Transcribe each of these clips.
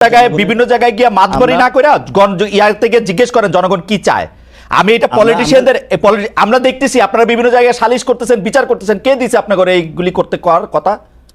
জায়গায় বিভিন্ন জায়গায় গিয়ে মাতবরি না করে ইয়ার থেকে জিজ্ঞেস করেন জনগণ কি চায়? আমি এটা পলিটিশিয়ানদের আমরা দেখতেছি আপনারা বিভিন্ন জায়গায় সালিশ করতেছেন বিচার করতেছেন কে দিছে আপনাকে এইগুলি করতে করার কথা?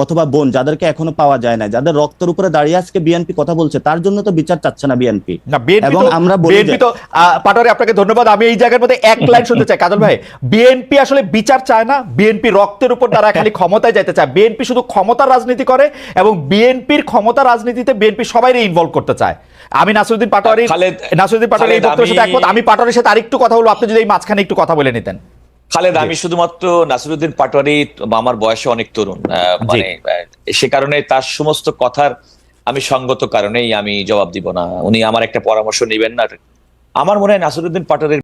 অথবা বোন যাদেরকে এখনও পাওয়া যায় না যাদের রক্তের উপরে দাঁড়িয়ে আজকে বিএনপি কথা বলছে তার জন্য তো বিচার চাচ্ছে না বিএনপি এবং আমরা বিএনপি তো পাটোয়ারি আপনাকে ধন্যবাদ। আমি এই জায়গার মধ্যে এক লাইন শুনতে চাই। কাজল ভাই বিএনপি আসলে বিচার চায় না বিএনপি রক্তের উপর দ্বারা খালি ক্ষমতায় যেতে চায়। বিএনপি শুধু ক্ষমতার রাজনীতি করে এবং বিএনপির ক্ষমতা রাজনীতিতে বিএনপি সবাই ইনভলভ করতে চায়। আমি নাসিরুদ্দিন পাটোয়ারি খালেদ- নাসিরুদ্দিন পাটোয়ারি এই বক্তব্যের সাথে আমি- একমত। আমি পাটোয়ারির সাথে আরেকটু কথা বলব। আপনি যদি এই মাঝখানে একটু কথা বলে নিতেন। খালেদ আমি শুধুমাত্র নাসিরুদ্দিন পাটোয়ারি আমার বয়সে অনেক তরুণ আহ, মানে সে কারণে তার সমস্ত কথার আমি সঙ্গত কারণেই আমি জবাব দিব না। উনি আমার একটা পরামর্শ নেবেন না। আমার মনে হয় নাসিরুদ্দিন পাটোয়ারির